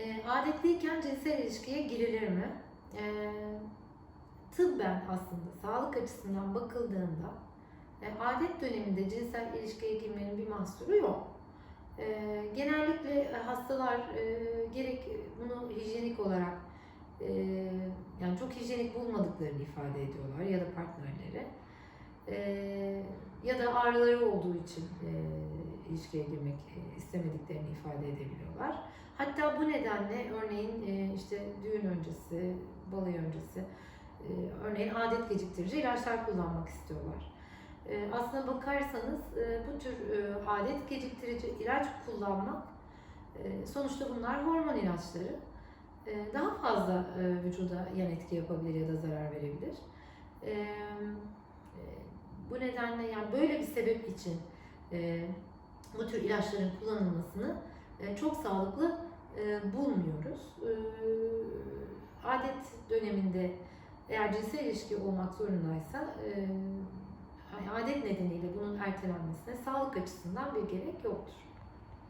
E, adetliyken cinsel ilişkiye girilir mi? E, tıbben aslında sağlık açısından bakıldığında e, adet döneminde cinsel ilişkiye girmenin bir mahsuru yok. E, genellikle hastalar e, gerek bunu hijyenik olarak e, yani çok hijyenik bulmadıklarını ifade ediyorlar ya da partnerleri. E, ya da ağrıları olduğu için e, ilişkiye girmek e, istemediklerini ifade edebiliyorlar. Hatta bu nedenle örneğin e, işte düğün öncesi, balayı öncesi e, örneğin adet geciktirici ilaçlar kullanmak istiyorlar. Aslına bakarsanız bu tür adet geciktirici ilaç kullanmak sonuçta bunlar hormon ilaçları. Daha fazla vücuda yan etki yapabilir ya da zarar verebilir. Bu nedenle yani böyle bir sebep için bu tür ilaçların kullanılmasını e, çok sağlıklı e, bulmuyoruz. E, adet döneminde eğer cinsel ilişki olmak zorundaysa e, adet nedeniyle bunun ertelenmesine sağlık açısından bir gerek yoktur.